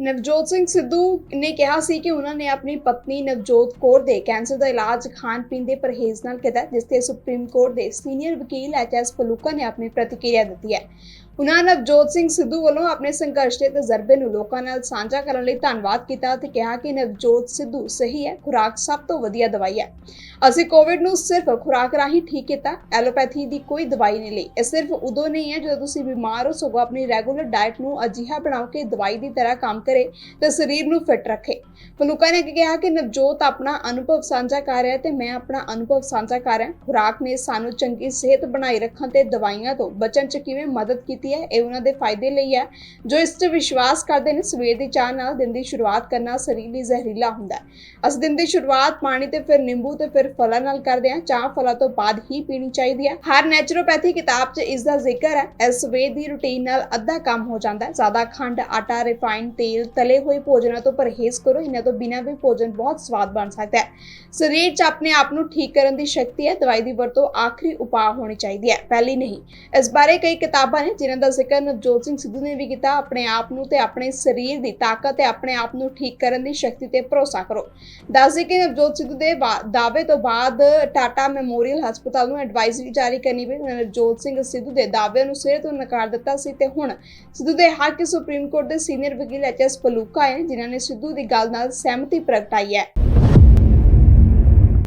ਨਵਜੋਤ ਸਿੰਘ ਸਿੱਧੂ ਨੇ ਕਿਹਾ ਸੀ ਕਿ ਉਹਨਾਂ ਨੇ ਆਪਣੀ ਪਤਨੀ ਨਵਜੋਤ ਕੌਰ ਦੇ ਕੈਂਸਰ ਦਾ ਇਲਾਜ ਖਾਣ ਪੀਣ ਦੇ ਪਰਹੇਜ਼ ਨਾਲ ਕੀਤਾ ਜਿਸ ਤੇ ਸੁਪਰੀਮ ਕੋਰਟ ਦੇ ਸੀਨੀਅਰ ਵਕੀਲ ਐਚ.ਐਸ. ਫਲੂਕਾ ਨੇ ਆਪਣੀ ਪ੍ਰਤੀਕਿਰਿਆ ਦਿੱਤੀ ਹੈ। ਉਹਨਾਂ ਨਵਜੋਤ ਸਿੰਘ ਸਿੱਧੂ ਵੱਲੋਂ ਆਪਣੇ ਸੰਘਰਸ਼ ਦੇ ਤਜਰਬੇ ਨੂੰ ਲੋਕਾਂ ਨਾਲ ਸਾਂਝਾ ਕਰਨ ਲਈ ਧੰਨਵਾਦ ਕੀਤਾ ਤੇ ਕਿਹਾ ਕਿ ਨਵਜੋਤ ਸਿੱਧੂ ਸਹੀ ਹੈ, ਖੁਰਾਕ ਸਭ ਤੋਂ ਵਧੀਆ ਦਵਾਈ ਹੈ। ਅਸੀਂ ਕੋਵਿਡ ਨੂੰ ਸਿਰਫ ਖੁਰਾਕ ਰਾਹੀਂ ਠੀਕ ਕੀਤਾ, ਐਲੋਪੈਥੀ ਦੀ ਕੋਈ ਦਵਾਈ ਨਹੀਂ ਲਈ। ਇਹ ਸਿਰਫ ਉਦੋਂ ਨਹੀਂ ਹੈ ਜਦੋਂ ਤੁਸੀਂ ਬਿਮਾਰ ਹੋ, ਸਗੋਂ ਆਪਣੀ ਰੈਗੂਲਰ ਡਾਈਟ ਨੂੰ ਅਜਿਹਾ ਬਣਾਓ ਕਿ ਦਵਾਈ ਦੀ ਤਰ੍ਹਾਂ ਕੰਮ ਕਰੇ। ਤੇ ਸਰੀਰ ਨੂੰ ਫਿੱਟ ਰੱਖੇ। ਫਲੂਕਾ ਨੇ ਕਿਹਾ ਕਿ ਨਵਜੋਤ ਆਪਣਾ ਅਨੁਭਵ ਸਾਂਝਾ ਕਰ ਰਿਹਾ ਤੇ ਮੈਂ ਆਪਣਾ ਅਨੁਭਵ ਸਾਂਝਾ ਕਰ ਰਿਹਾ ਖੁਰਾਕ ਨੇ ਸਾਨੂੰ ਚੰਗੀ ਸਿਹਤ ਬਣਾਈ ਰੱਖਣ ਤੇ ਦਵਾਈਆਂ ਤੋਂ ਬਚਣ 'ਚ ਕਿਵੇਂ ਮਦਦ ਕੀਤੀ ਹੈ, ਇਹ ਉਹਨਾਂ ਦੇ ਫਾਇਦੇ ਲਈ ਹੈ, ਜੋ ਇਸ 'ਤੇ ਵਿਸ਼ਵਾਸ ਕਰਦੇ ਨੇ, ਸਵੇਰ ਦੀ ਚਾਹ ਨਾਲ ਦਿਨ ਦੀ ਸ਼ੁਰੂਆਤ ਕਰਨਾ ਸਰੀਰ ਲਈ ਜ਼ਹਿਰੀਲਾ ਹੁੰਦਾ ਹੈ। ਅਸੀਂ ਦਿਨ ਦੀ ਸ਼ੁਰੂਆਤ ਪਾਣੀ ਤੇ ਫਿਰ ਨਿੰਬੂ ਤੇ ਫਿਰ ਫਲਾਂ ਨਾਲ ਕਰਦੇ ਹਾਂ, ਚਾਹ ਫਲਾਂ ਤੋਂ ਬਾਅਦ ਹੀ ਪੀਣੀ ਚਾਹੀਦੀ ਹੈ। ਹਰ ਨੈਚੁਰੋਪੈਥੀ ਕਿਤਾਬ 'ਚ ਇਸ ਦਾ ਜ਼ਿਕਰ ਹੈ ਇਸ ਸਵੇਰ ਦੀ ਰੁਟੀਨ ਨਾਲ ਅੱਧਾ ਕੰਮ ਹੋ ਜਾਂਦਾ ਹੈ, ਜ਼ਿਆਦਾ ਖੰਡ, ਆਟਾ ਰਿਫਾਈਨਡ ਤੇਲ ਤਲੇ ਹੋਏ ਭੋਜਨਾਂ ਤੋਂ ਪਰਹੇਜ਼ ਕਰੋ, ਇਹਨਾਂ ਤੋਂ ਬਿਨਾਂ ਵੀ ਭੋਜਨ ਬਹੁਤ ਸਵਾਦ ਬਣ ਸਕਦਾ ਹੈ। ਸਰੀਰ 'ਚ ਆਪਣੇ ਆਪ ਨੂੰ ਠੀਕ ਕਰਨ ਦੀ ਸ਼ਕਤੀ ਹੈ, ਦਵਾਈ ਦੀ ਵਰਤੋਂ ਆਖਰੀ ਉਪਾਅ ਹੋਣੀ ਚਾਹੀਦੀ ਹੈ, ਪਹਿਲੀ ਨਹੀਂ। ਇਸ ਬਾਰੇ ਕਈ ਕਿਤਾਬਾਂ ਨੇ ਜਿਨ੍ਹਾਂ ਦਾ ਜ਼ਿਕਰ ਨਵਜੋਤ ਸਿੰਘ ਸਿੱਧੂ ਨੇ ਵੀ ਕੀਤਾ, ਆਪਣੇ ਆਪ ਨੂੰ ਤੇ ਆਪਣੇ ਸਰੀਰ ਦੀ ਤਾਕਤ ਤੇ ਆਪਣੇ ਆਪ ਨੂੰ ਠੀਕ ਕਰਨ ਦੀ ਸ਼ਕਤੀ ਤੇ ਭਰੋਸਾ ਕਰੋ। ਦੱਸਦੇ ਕਿ ਨਵਜੋਤ ਸਿੱਧੂ ਦੇ ਦਾਅਵੇ ਤੋਂ ਬਾਅਦ ਟਾਟਾ ਮੈਮੋਰੀਅਲ ਹਸਪਤਾਲ ਨੂੰ ਐਡਵਾਈਜ਼ਰੀ ਜਾਰੀ ਕਰਨੀ ਪਈ। ਨਵਜੋਤ ਸਿੰਘ ਸਿੱਧੂ ਦੇ ਦਾਅਵੇ ਨੂੰ ਸਿਰੇ ਤੋਂ ਨਕਾਰ ਦਿੱਤਾ ਸੀ ਤੇ ਹੁਣ ਸਿੱਧੂ ਦੇ ਹੱਕ ਸੁਪਰੀਮ ਕੋਰਟ ਦੇ ਸੀਨੀਅਰ ਵਕੀਲ ਐਚ ਐਚ.ਐਸ. ਪਲੂਕਾ ਹੈ ਜਿਨ੍ਹਾਂ ਨੇ ਸਿੱਧੂ ਦੀ ਗੱਲ ਨਾਲ ਸਹਿਮਤੀ ਪ੍ਰਗਟਾਈ ਹੈ